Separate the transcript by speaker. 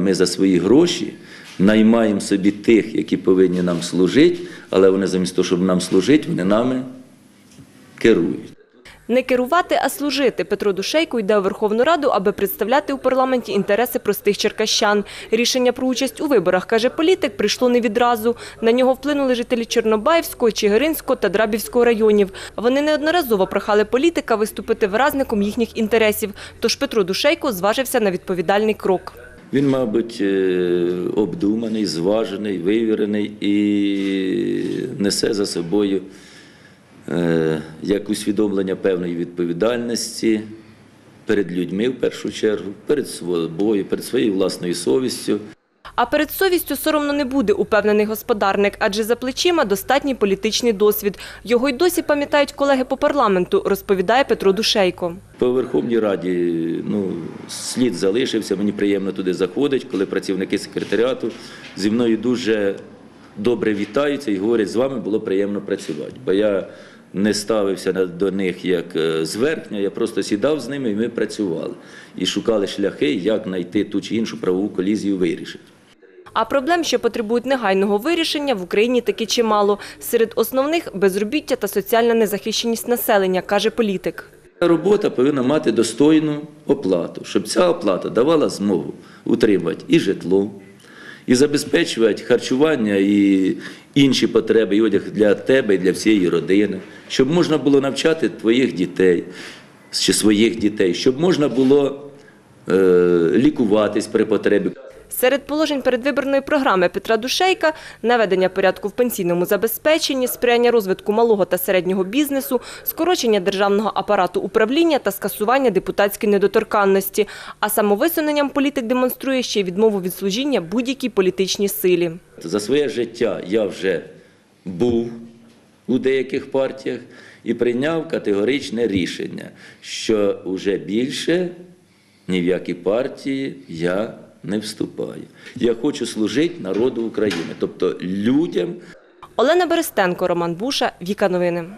Speaker 1: ми за свої гроші наймаємо собі тих, які повинні нам служити, але вони замість того, щоб нам служити, вони нами керують.
Speaker 2: Не керувати, а служити. Петро Душейко йде у Верховну Раду, аби представляти у парламенті інтереси простих черкащан. Рішення про участь у виборах, каже політик, прийшло не відразу. На нього вплинули жителі Чорнобаївського, Чигиринського та Драбівського районів. Вони неодноразово прохали політика виступити виразником їхніх інтересів. Тож Петро Душейко зважився на відповідальний крок.
Speaker 1: Він, мабуть, е, обдуманий, зважений, вивірений і несе за собою е, як усвідомлення певної відповідальності перед людьми в першу чергу, перед собою, перед своєю власною совістю.
Speaker 2: А перед совістю соромно не буде, упевнений господарник, адже за плечима достатній політичний досвід. Його й досі пам'ятають колеги по парламенту, розповідає Петро Душейко.
Speaker 1: По Верховній Раді ну, слід залишився, мені приємно туди заходить, коли працівники секретаріату зі мною дуже добре вітаються і говорять, з вами було приємно працювати. Бо я не ставився до них як е, зверхня, я просто сідав з ними і ми працювали. І шукали шляхи, як знайти ту чи іншу правову колізію вирішити.
Speaker 2: А проблем, що потребують негайного вирішення, в Україні таки чимало. Серед основних – безробіття та соціальна незахищеність населення, каже політик.
Speaker 1: Робота повинна мати достойну оплату, щоб ця оплата давала змогу утримувати і житло, і забезпечувати харчування і інші потреби, і одяг для тебе і для всієї родини, щоб можна було навчати твоїх дітей чи своїх дітей, щоб можна було е, лікуватись при потребі.
Speaker 2: Серед положень передвиборної програми Петра Душейка – наведення порядку в пенсійному забезпеченні, сприяння розвитку малого та середнього бізнесу, скорочення державного апарату управління та скасування депутатської недоторканності. А самовисуненням політик демонструє ще й відмову від служіння будь-якій політичній силі.
Speaker 1: За своє життя я вже був у деяких партіях і прийняв категоричне рішення, що вже більше ні в які партії я не вступаю. Я хочу служити народу України, тобто людям,
Speaker 2: Олена Берестенко, Роман Буша, Віка Новини.